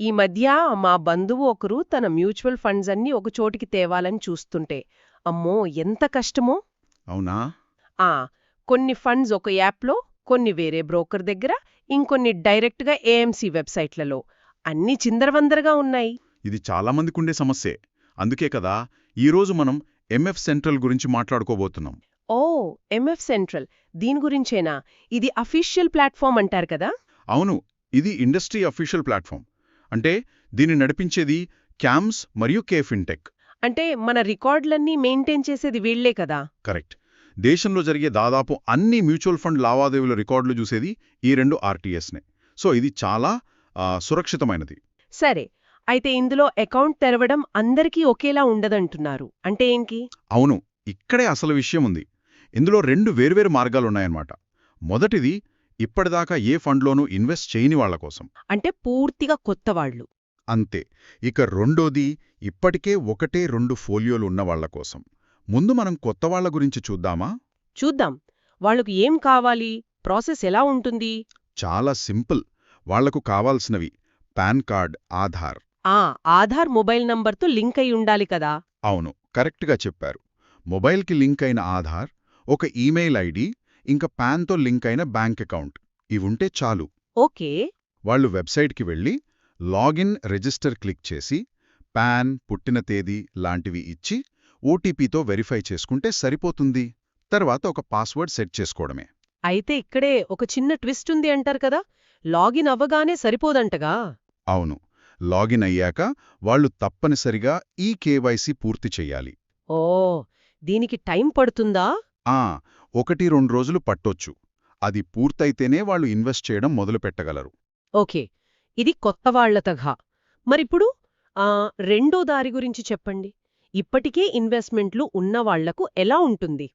ఈ మధ్య మా బంధువు ఒకరు తన మ్యూచువల్ ఫండ్స్ అన్నీ ఒక చోటికి తేవాలని చూస్తుంటే అమ్మో ఎంత కష్టమో! అవునా? ఆ కొన్ని ఫండ్స్ ఒక యాప్లో కొన్ని వేరే బ్రోకర్ దగ్గర ఇంకొన్ని డైరెక్ట్గా ఏఎంసీ వెబ్సైట్లలో. అన్నీ చిందరవందరగా ఉన్నాయి. ఇది చాలా మందికుండే సమస్యే. అందుకే కదా ఈరోజు మనం ఎంఎఫ్ సెంట్రల్ గురించి మాట్లాడుకోబోతున్నాం. ఓ ఎంఎఫ్ సెంట్రల్. దీని గురించేనా? ఇది అఫీషియల్ ప్లాట్ఫామ్ అంటారు కదా? అవును ఇది ఇండస్ట్రీ అఫీషియల్ ప్లాట్ఫామ్. అంటే దీన్ని నడిపించేది క్యామ్స్ మరియు కే ఫిన్టెక్. అంటే మన రికార్డులన్నీ మెయింటైన్ చేసేది వీళ్ళే కదా? కరెక్ట్. దేశంలో జరిగే దాదాపు అన్ని మ్యూచువల్ ఫండ్ లావాదేవీల రికార్డులు చూసేది ఈ రెండు ఆర్టీఎస్నే. సో ఇది చాలా సురక్షితమైనది. సరే. అయితే ఇందులో అకౌంట్ తెరవడం అందరికీ ఒకేలా ఉండదంటున్నారు. అంటే ఏంటి? అవును. ఇక్కడే అసలు విషయం ఉంది. ఇందులో రెండు వేర్వేరు మార్గాలున్నాయన్నమాట. మొదటిది ఇప్పటిదాకా ఏ ఫండ్లోనూ ఇన్వెస్ట్ చేయని వాళ్ళ కోసం. అంటే పూర్తిగా కొత్త వాళ్ళు. అంతే. ఇక రెండోది ఇప్పటికే ఒకటే రెండు ఫోలియోలు ఉన్న వాళ్ళ కోసం. ముందు మనం కొత్త వాళ్ళ గురించి చూద్దామా? చూద్దాం. వాళ్ళకు ఏం కావాలి? ప్రాసెస్ ఎలా ఉంటుంది? చాలా సింపుల్. వాళ్ళకు కావాల్సినవి. PAN card Aadhaar. ఆ ఆధార్ మొబైల్ నంబర్తో లింక్ అయి ఉండాలి కదా? అవును. కరెక్ట్గా చెప్పారు. మొబైల్కి లింక్ అయిన ఆధార్ ఒక ఈమెయిల్ ఐడి ఇంకా పాన్తో లింక్ అయిన బ్యాంక్ అకౌంట్. ఇవుంటే చాలు. ఓకే. వాళ్ళు వెబ్సైట్కి వెళ్ళి లాగిన్ రిజిస్టర్ క్లిక్ చేసి పాన్ పుట్టిన తేదీ లాంటివి ఇచ్చి ఓటీపీతో వెరిఫై చేసుకుంటే సరిపోతుంది. తర్వాత ఒక పాస్వర్డ్ సెట్ చేసుకోవడమే. అయితే ఇక్కడే ఒక చిన్న ట్విస్ట్ ఉంది అంటారు కదా? లాగిన్ అవ్వగానే సరిపోదంటగా? అవును. లాగిన్ అయ్యాక వాళ్ళు తప్పనిసరిగా ఈ కేవైసీ పూర్తి చెయ్యాలి ఓ దీనికి టైం పడుతుందా? ఆ ఒకటి రెండు రోజులు పట్టొచ్చు. అది పూర్తయితేనే వాళ్ళు ఇన్వెస్ట్ చేయడం మొదలుపెట్టగలరు ఓకే. ఇది కొత్త వాళ్ళ తగా. మరిప్పుడు ఆ రెండో దారి గురించి చెప్పండి. ఇప్పటికే ఇన్వెస్ట్మెంట్లు ఉన్న వాళ్ళకు ఎలా ఉంటుంది?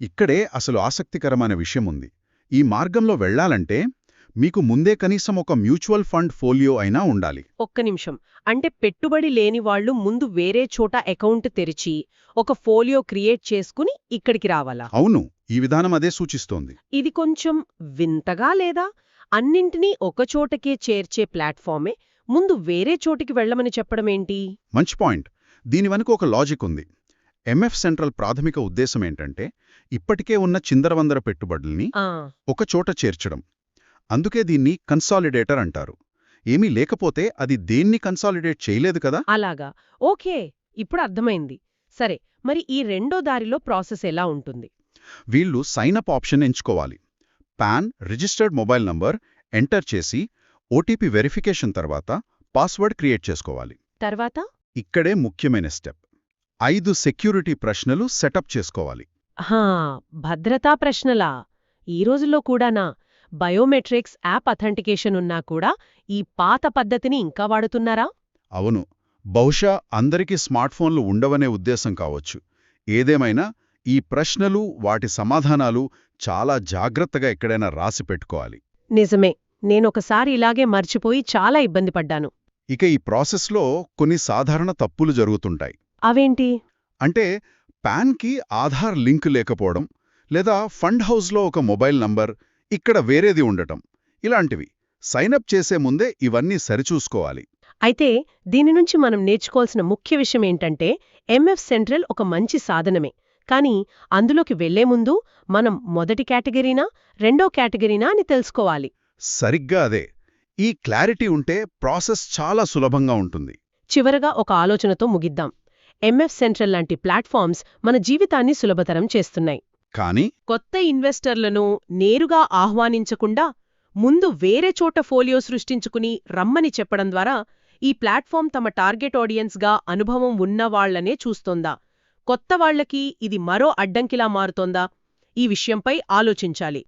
ఇక్కడే అసలు ఆసక్తికరమైన విషయం ఉంది ఈ మార్గంలో వెళ్ళాలంటే మీకు ముందే కనీసం ఒక మ్యూచువల్ ఫండ్ ఫోలియో అయినా ఉండాలి. ఒక్క నిమిషం. అంటే పెట్టుబడి లేని వాళ్ళు ముందు వేరే చోట అకౌంట్ తెరిచి ఒక ఫోలియో క్రియేట్ చేసుకుని ఇక్కడికి రావాలా? అవును. ఈ విధానం అదే సూచిస్తోంది. ఇది కొంచెం వింతగా లేదా? అన్నింటినీ ఒకచోటకే చేర్చే ప్లాట్ఫామే ముందు వేరే చోటికి వెళ్ళమని చెప్పడమేంటి మంచి పాయింట్. దీని వెనుక ఒక లాజిక్ ఉంది. ఎంఎఫ్ సెంట్రల్ ప్రాథమిక ఉద్దేశం ఏంటంటే ఇప్పటికే ఉన్న చిందరవందర పెట్టుబడుల్ని ఆ. ఒక చోట చేర్చడం. అందుకే దీన్ని కన్సాలిడేటర్ అంటారు. ఏమీ లేకపోతే అది దేన్ని కన్సాలిడేట్ చేయలేదు కదా? అలాగా. ఓకే. ఇప్పుడు అర్థమైంది. సరే మరి ఈ రెండో దారిలో ప్రాసెస్ ఎలా ఉంటుంది? వీళ్ళు సైనప్ ఆప్షన్ ఎంచుకోవాలి. PAN registered mobile number enter చేసి ఓటీపీ వెరిఫికేషన్ తర్వాత పాస్వర్డ్ క్రియేట్ చేసుకోవాలి. తర్వాత? ఇక్కడే ముఖ్యమైన స్టెప్ ఐదు సెక్యూరిటీ ప్రశ్నలు సెటప్ చేసుకోవాలి. హా భద్రతా ప్రశ్నలా? ఈ రోజుల్లో కూడానా? బయోమెట్రిక్స్ యాప్ అథెంటికేషన్ ఉన్నా కూడా ఈ పాత పద్ధతిని ఇంకా వాడుతున్నారా? అవును. బహుశా అందరికీ స్మార్ట్ఫోన్లు ఉండవనే ఉద్దేశం కావచ్చు. ఏదేమైనా ఈ ప్రశ్నలు వాటి సమాధానాలు చాలా జాగ్రత్తగా ఎక్కడైనా రాసి పెట్టుకోవాలి. నిజమే. నేనొకసారి ఇలాగే మర్చిపోయి చాలా ఇబ్బంది పడ్డాను. ఇక ఈ ప్రాసెస్లో కొన్ని సాధారణ తప్పులు జరుగుతుంటాయి. అవేంటి? అంటే పాన్కి ఆధార్ లింక్ లేకపోవడం లేదా ఫండ్ హౌస్లో ఒక మొబైల్ నంబర్ ఇక్కడ వేరేది ఉండటం ఇలాంటివి. సైనప్ చేసే ముందే ఇవన్నీ సరిచూసుకోవాలి. అయితే దీని నుంచి మనం నేర్చుకోవాల్సిన ముఖ్య విషయం ఏంటంటే ఎంఎఫ్ సెంట్రల్ ఒక మంచి సాధనమే. కానీ అందులోకి వెళ్ళే ముందు మనం మొదటి కేటగిరీనా రెండో కేటగిరీనా అని తెలుసుకోవాలి. సరిగ్గా అదే. ఈ క్లారిటీ ఉంటే ప్రాసెస్ చాలా సులభంగా ఉంటుంది. చివరగా ఒక ఆలోచనతో ముగిద్దాం. ఎంఎఫ్ సెంట్రల్ లాంటి ప్లాట్ఫామ్స్ మన జీవితాన్ని సులభతరం చేస్తున్నాయి. కానీ? కొత్త ఇన్వెస్టర్లను నేరుగా ఆహ్వానించకుండా ముందు వేరే చోట ఫోలియో సృష్టించుకుని రమ్మని చెప్పడం ద్వారా ఈ ప్లాట్ఫామ్ తమ టార్గెట్ ఆడియన్స్గా అనుభవం ఉన్నవాళ్ళనే చూస్తోందా? కొత్తవాళ్ళకి ఇది మరో అడ్డంకిలా మారుతోందా? ఈ విషయంపై ఆలోచించాలి.